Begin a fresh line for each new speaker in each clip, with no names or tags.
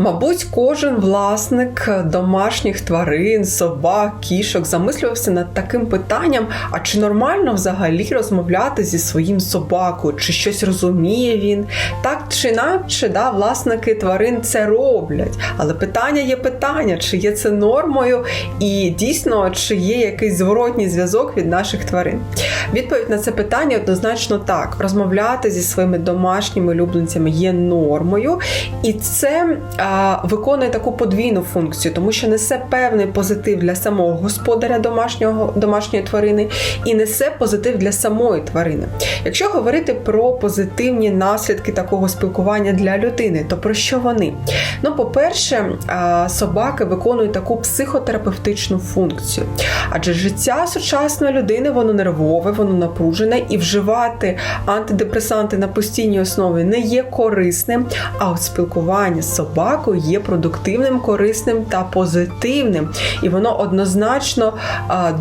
Мабуть, кожен власник домашніх тварин, собак, кішок замислювався над таким питанням: а чи нормально взагалі розмовляти зі своїм собакою, чи щось розуміє він? Так чи інакше, да, власники тварин це роблять. Але питання є питання, чи є це нормою, і дійсно, чи є якийсь зворотній зв'язок від наших тварин. Відповідь на це питання однозначно так: розмовляти зі своїми домашніми улюбленцями є нормою, і це а, виконує таку подвійну функцію, тому що несе певний позитив для самого господаря домашнього домашньої тварини і несе позитив для самої тварини. Якщо говорити про позитивні наслідки такого спілкування для людини, то про що вони? Ну, по-перше, собаки виконують таку психотерапевтичну функцію, адже життя сучасної людини воно нервове, воно напружене, і вживати антидепресанти на постійній основі не є корисним. А от спілкування з собакою є продуктивним, корисним та позитивним, і воно однозначно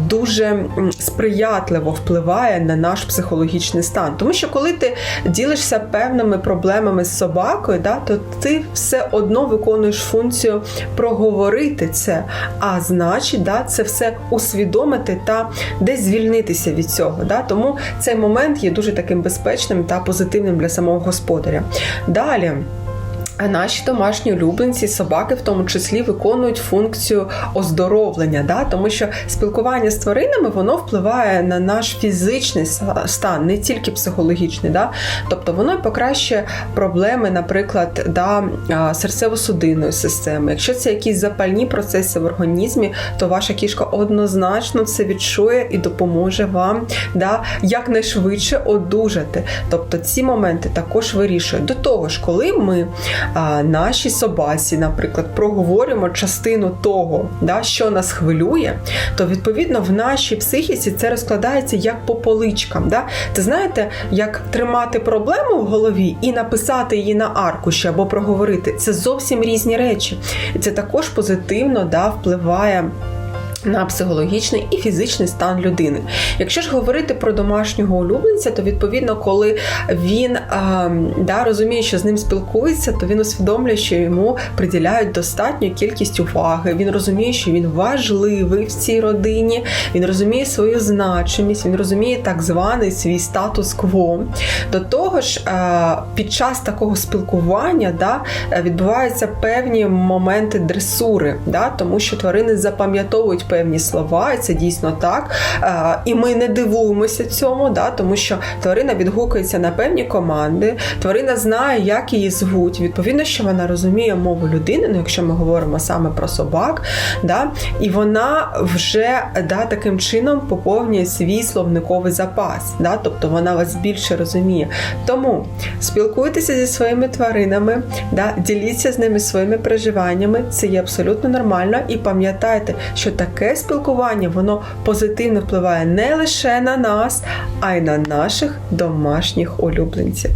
дуже сприятливо впливає на наш психологічний стан. Тому що коли ти ділишся певними проблемами з собакою, да, то ти все одно виконуєш функцію проговорити це, а значить, да, це все усвідомити та десь звільнитися від цього. Да? Тому цей момент є дуже таким безпечним та позитивним для самого господаря. Далі. А наші домашні улюбленці, собаки в тому числі виконують функцію оздоровлення, да? тому що спілкування з тваринами воно впливає на наш фізичний стан, не тільки психологічний. Да? Тобто воно покращує проблеми, наприклад, да, серцево-судинної системи. Якщо це якісь запальні процеси в організмі, то ваша кішка однозначно це відчує і допоможе вам да, якнайшвидше одужати. Тобто ці моменти також вирішують. До того ж, коли ми нашій собаці, наприклад, проговоримо частину того, да, що нас хвилює, то відповідно в нашій психіці це розкладається як по поличкам. Да? Це знаєте, як тримати проблему в голові і написати її на аркуші або проговорити. Це зовсім різні речі. Це також позитивно да, впливає. На психологічний і фізичний стан людини. Якщо ж говорити про домашнього улюбленця, то відповідно, коли він а, да, розуміє, що з ним спілкується, то він усвідомлює, що йому приділяють достатню кількість уваги. Він розуміє, що він важливий в цій родині, він розуміє свою значимість, він розуміє так званий свій статус-кво. До того ж, а, під час такого спілкування да, відбуваються певні моменти дресури, да, тому що тварини запам'ятовують певні слова, і це дійсно так. І ми не дивуємося цьому, да, тому що тварина відгукується на певні команди, тварина знає, як її звуть. Відповідно, що вона розуміє мову людини, ну якщо ми говоримо саме про собак, да, і вона вже да, таким чином поповнює свій словниковий запас. Да, Тобто вона вас більше розуміє. Тому спілкуйтеся зі своїми тваринами, да, діліться з ними своїми переживаннями, це є абсолютно нормально. І пам'ятайте, що таке таке спілкування воно позитивно впливає не лише на нас, а й на наших домашніх улюбленців.